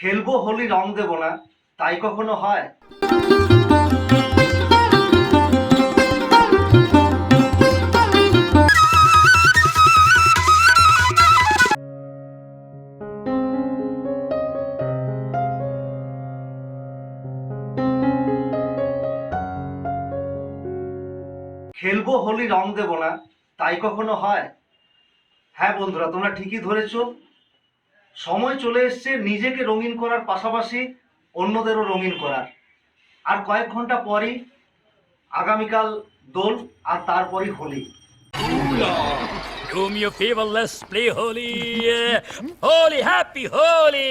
খেলব হোলি রং দেব না, তাই কখনো হয়? খেলব হোলি রং দেব না, তাই কখনো হয়? হ্যাঁ বন্ধুরা, তোমরা ঠিকই ধরেছো। সময় চলে এসছে নিজেকে রঙিন করার পাশাপাশি অন্যদেরও রঙিন করার আর কয়েক ঘণ্টা পরই আগামীকাল দোল আর তারপরই Holi Do me a favor, let's play Holy. Holy, happy Holy.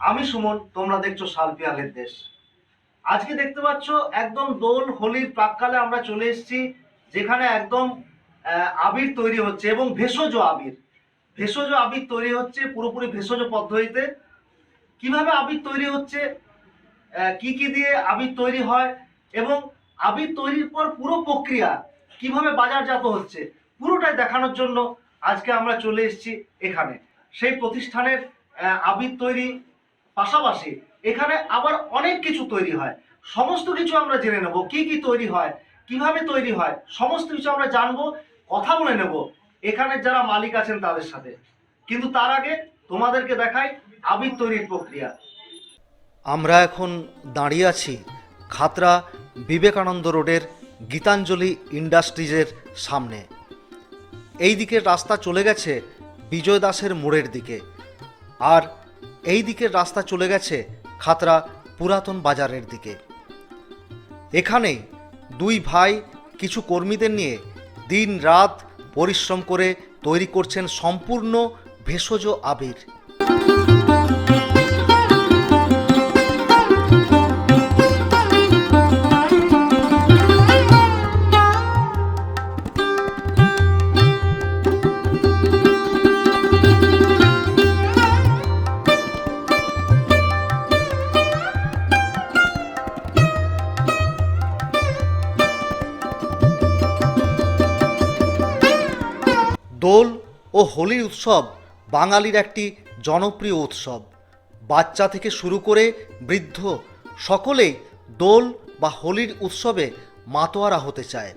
আমি সুমন তোমরা দেখছ সালপিয়ালের দেশ আজকে দেখতে পাচ্ছ একদম দোল হোলির প্রাককালে আমরা চলে এসেছি যেখানে একদম আবির তৈরি হচ্ছে এবং ভেষজ আবির ভেষজ আবির তৈরি হচ্ছে পুরোপুরি ভেষজ পদ্ধতিতে। কীভাবে আবির তৈরি হচ্ছে? কি কি দিয়ে আবির তৈরি হয়? এবং আবির তৈরির পর পুরো প্রক্রিয়া কীভাবে বাজারজাত হচ্ছে? পুরোটাই দেখানোর জন্য আজকে আমরা চলে এসেছি এখানে। সেই প্রতিষ্ঠানের আবির তৈরি পাশাপাশি এখানে আবার অনেক কিছু তৈরি হয়। সমস্ত কিছু আমরা জেনে নেব। কি কি তৈরি হয়? কীভাবে তৈরি হয়? সমস্ত কিছু আমরা জানব, কথা বলে নেব। এখানে যারা মালিক আছেন তাদের সাথে। কিন্তু তার আগে তোমাদেরকে দেখাই আবির তৈরির প্রক্রিয়া। আমরা এখন দাঁড়িয়ে আছি খাতরা বিবেকানন্দ রোডের গীতাঞ্জলি ইন্ডাস্ট্রিজের সামনে। এই দিকের রাস্তা চলে গেছে বিজয় দাসের মোড়ের দিকে। আর এই দিকের রাস্তা চলে গেছে খাতরা পুরাতন বাজারের দিকে। এখানেই দুই ভাই কিছু কর্মীদের নিয়ে দিন রাত পরিশ্রম করে তৈরি করছেন সম্পূর্ণ ভেষজ আবির। ও হোলির উৎসব বাঙালির একটি জনপ্রিয় উৎসব। বাচ্চা থেকে শুরু করে বৃদ্ধ সকলেই দোল বা হোলির উৎসবে মাতোয়ারা হতে চায়।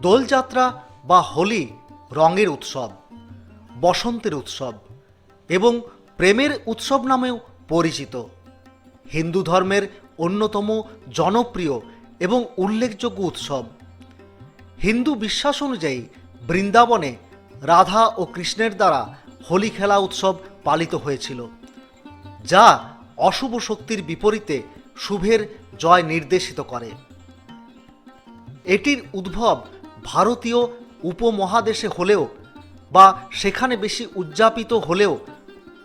দোলযাত্রা বা হোলি রঙের উৎসব, বসন্তের উৎসব এবং প্রেমের উৎসব নামেও পরিচিত। হিন্দু ধর্মের অন্যতম জনপ্রিয় এবং উল্লেখযোগ্য উৎসব। হিন্দু বিশ্বাস অনুযায়ী বৃন্দাবনে রাধা ও কৃষ্ণের দ্বারা হোলি খেলা উৎসব পালিত হয়েছিল, যা অশুভ শক্তির বিপরীতে শুভের জয় নির্দেশিত করে। এটির উদ্ভব ভারতীয় উপমহাদেশে হলেও বা সেখানে বেশি উদযাপিত হলেও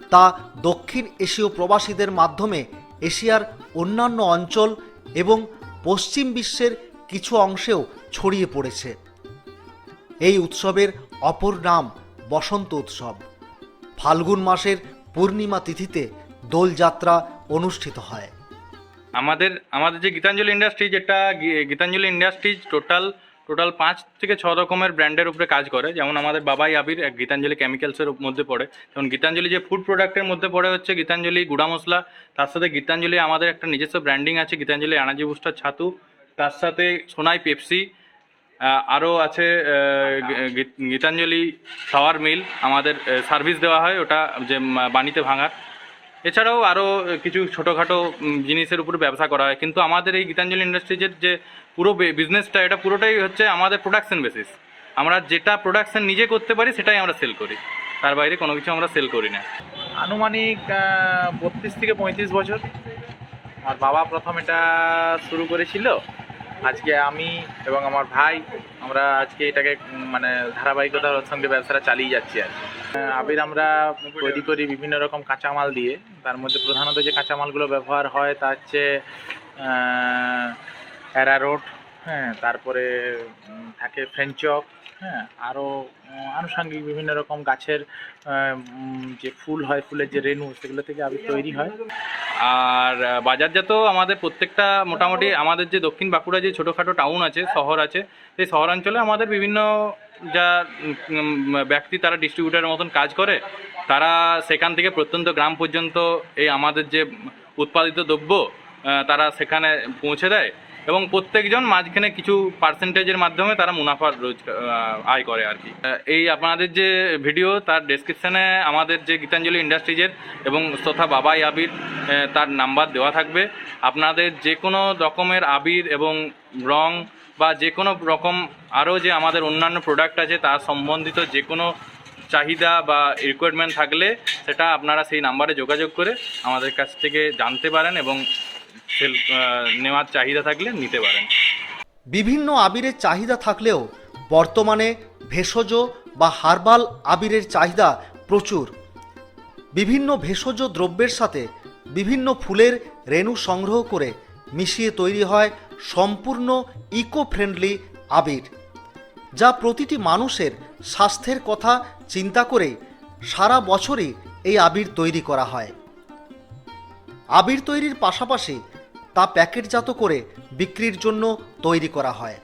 তা দক্ষিণ এশীয় প্রবাসীদের মাধ্যমে এশিয়ার অন্যান্য অঞ্চল এবং পশ্চিম বিশ্বের কিছু অংশেও ছড়িয়ে পড়েছে। এই উৎসবের অপর নাম বসন্ত উৎসব। ফাল্গুন মাসের পূর্ণিমা তিথিতে দোলযাত্রা অনুষ্ঠিত হয়। আমাদের আমাদের যে গীতাঞ্জলি ইন্ডাস্ট্রি, যেটা গীতাঞ্জলি ইন্ডাস্ট্রিজ টোটাল টোটাল পাঁচ থেকে ছ রকমের ব্র্যান্ডের উপরে কাজ করে। যেমন আমাদের বাবাই আবির গীতাঞ্জলি কেমিক্যালসের মধ্যে পড়ে। যেমন গীতাঞ্জলি যে ফুড প্রোডাক্টের মধ্যে পড়ে হচ্ছে গীতাঞ্জলি গুঁড়া মশলা, তার সাথে গীতাঞ্জলি আমাদের একটা নিজস্ব ব্র্যান্ডিং আছে, গীতাঞ্জলি এনার্জি বুস্টার ছাতু, তার সাথে সোনাই পেপসি আরও আছে গীতাঞ্জলি ফ্লাওয়ার মিল আমাদের সার্ভিস দেওয়া হয়, ওটা যে বাণীতে ভাঙার। এছাড়াও আরও কিছু ছোটোখাটো জিনিসের উপরে ব্যবসা করা হয়। কিন্তু আমাদের এই গীতাঞ্জলি ইন্ডাস্ট্রিজের যে পুরো বিজনেসটা এটা পুরোটাই হচ্ছে আমাদের প্রোডাকশন বেসিস আমরা যেটা প্রোডাকশন নিজে করতে পারি, সেটাই আমরা সেল করি। তার বাইরে কোনো কিছু আমরা সেল করি না। আনুমানিক বত্রিশ থেকে পঁয়ত্রিশ বছর। আমার বাবা প্রথম এটা শুরু করেছিল। আজকে আমি এবং আমার ভাই, আমরা আজকে এটাকে মানে ধারাবাহিকতার সঙ্গে ব্যবসাটা চালিয়ে যাচ্ছি আর কি। আবির, আমরা তৈরি করি বিভিন্ন রকম কাঁচামাল দিয়ে। তার মধ্যে প্রধানত যে কাঁচামালগুলো ব্যবহার হয় তা হচ্ছে অ্যারারোট হ্যাঁ তারপরে থাকে ফ্রেঞ্চক হ্যাঁ আরও আনুষঙ্গিক বিভিন্ন রকম গাছের যে ফুল হয়, ফুলের যে রেণু, সেগুলো থেকে আবির তৈরি হয়। আর বাজারজাত আমাদের প্রত্যেকটা মোটামুটি আমাদের যে দক্ষিণ বাঁকুড়া যে ছোটোখাটো টাউন আছে, শহর আছে, সেই শহরাঞ্চলে আমাদের বিভিন্ন যা ব্যক্তি তারা ডিস্ট্রিবিউটারের মতন কাজ করে, তারা সেখান থেকে প্রত্যন্ত গ্রাম পর্যন্ত এই আমাদের যে উৎপাদিত দ্রব্য তারা সেখানে পৌঁছে দেয়। এবং প্রত্যেকজন মাঝখানে কিছু পার্সেন্টেজের মাধ্যমে তারা মুনাফার রোজগার আয় করে আর কি। এই আপনাদের যে ভিডিও, তার ডেসক্রিপশানে আমাদের যে গীতাঞ্জলি ইন্ডাস্ট্রিজের এবং তথা বাবাই আবির তার নাম্বার দেওয়া থাকবে। আপনাদের যে কোনো রকমের আবির এবং রং বা যে কোনো রকম আরও যে আমাদের অন্যান্য প্রোডাক্ট আছে, তার সম্বন্ধিত যে কোনো চাহিদা বা রিকোয়ারমেন্ট থাকলে সেটা আপনারা সেই নাম্বারে যোগাযোগ করে আমাদের কাছ থেকে জানতে পারেন এবং নেওয়ার চাহিদা থাকলে নিতে পারেন। বিভিন্ন আবিরের চাহিদা থাকলেও বর্তমানে ভেষজ বা হার্বাল আবিরের চাহিদা প্রচুর। বিভিন্ন ভেষজ দ্রব্যের সাথে বিভিন্ন ফুলের রেণু সংগ্রহ করে মিশিয়ে তৈরি হয় সম্পূর্ণ ইকো ফ্রেন্ডলি আবির, যা প্রতিটি মানুষের স্বাস্থ্যের কথা চিন্তা করে সারা বছরই এই আবির তৈরি করা হয়। আবির তৈরির পাশাপাশি তা প্যাকেটজাত করে বিক্রির জন্য তৈরি করা হয়।